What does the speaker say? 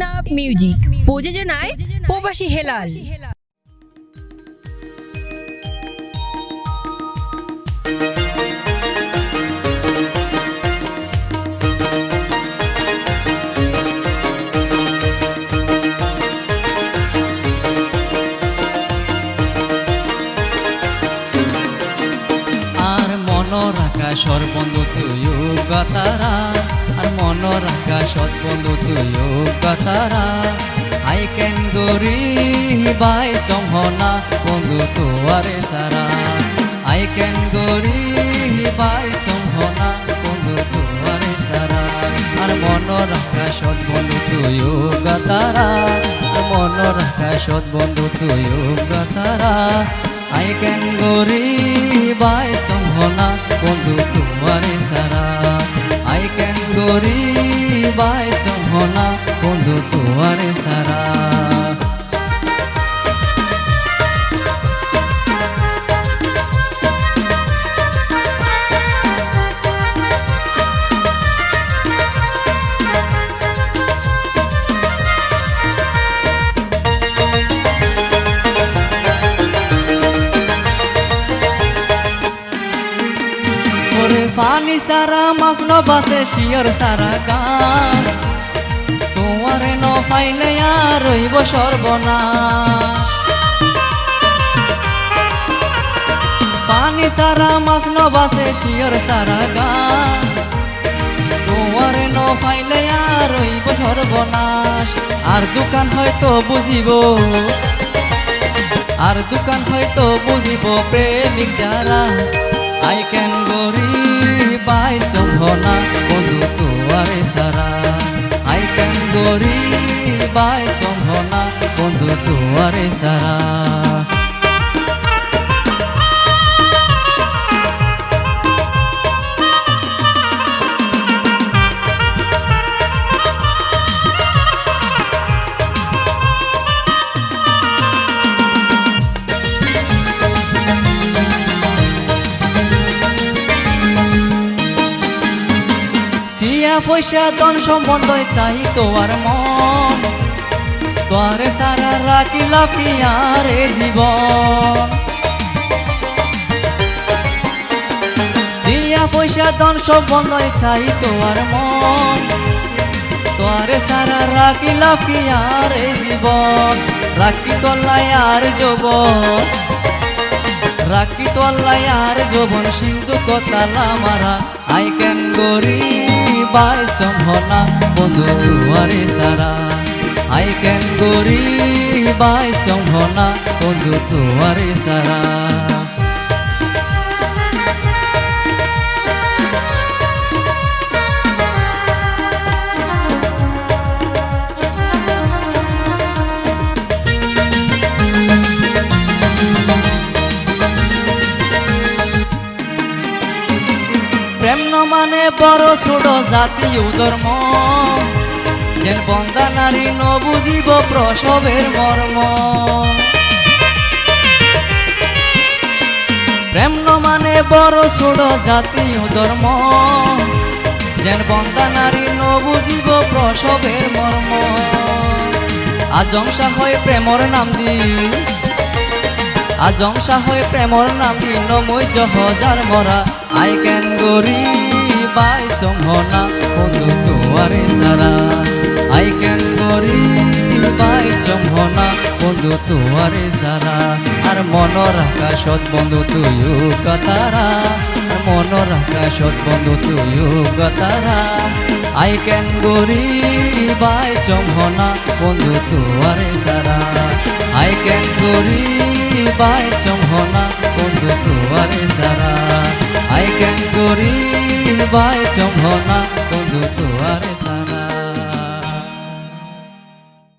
Teknaf music প্রযোজনায় প্রবাসী হেলাল। আর মনৰ আকাশৰ বন্ধু তুয়ো গতাৰা আর মনৰ আকাশত বন্ধু তুয়ো গতাৰা আই কেন গৰি বাই সম্ভনা বন্ধু তোৱাৰে চাৰা আই গৰি বাই সম্ভনা বন্ধু তোৱাৰে চাৰা আর মনৰ আকাশত বন্ধু তুয়ো গতাৰা আর মনৰ আকাশত বন্ধু আই কেন গরি বাই সম্ভনা বন্ধু তোমারে সারা। আই কেন গরি বাই সম্ভনা তোমারে সারা। পানি সারা মাছ ন বাসে শিয়র সারা গাছ। তোমারে ফাইলে আর রইব সর্বনাশ। পানি সারা মাছ ন বাসে শিয়র সারা গাছ। তোমারে ন ফাইলে আর রইব সর্বনাশ। আর দোকান হয়তো বুঝিব, আর দোকান হয়তো বুঝিব প্রেমিক যারা। আই ক্যান গরি বাই সম্ভনা বন্ধু তোয়ারে সারা। আই ক্যান গরি বাই সম্ভনা বন্ধু তোয়ারে সারা। পয়সা ধন সম্বন্ধই চাই তোয়ার মন। তোয়ারে সারা রাখি লাফিয়ারে জীবন। টিয়া পয়সা, ধন সম্বন্ধই চাই তোয়ার মন। তোয়ারে সারা রাখি লাফিয়ারে জীবন। রাখি তল্লাই আর যৌবন। রাখি তল্লাই আর যৌবন, সিন্ধু কতালা মারা আই ক্যান গরি বাই সম্ভনা বন্ধু দুয়ারে সারা। আই ক্যান গরি বাই সম্ভনা বন্ধু দুয়ারে সারা প্রেম মানে বড় ছোট জাতীয় ধর্ম। যেন বন্দা নারী ন বুঝিব প্রসবের মর্ম। প্রেম ন মানে বড় ছোট জাতীয় ধর্ম। যেন বন্দা নারী ন বুঝিব প্রসবের মর্ম। আজম হয় প্রেমর নাম দি আজম হয়ে প্রেমর নাম দি নমৈ জহজার মরা। আই ক্যান গরি বাই সম্ভনা বন্ধু তোয়ারে আর মনর আকাশত বন্ধু তুইও কতারা মনর আকাশত বন্ধু তুইও কতারা আই ক্যান গরি বাই সম্ভনা বন্ধু তোয়ারে সারা আই ক্যান গরি বাই সম্ভনা বন্ধু তোয়ারে সারা আই ক্যান গরি বাই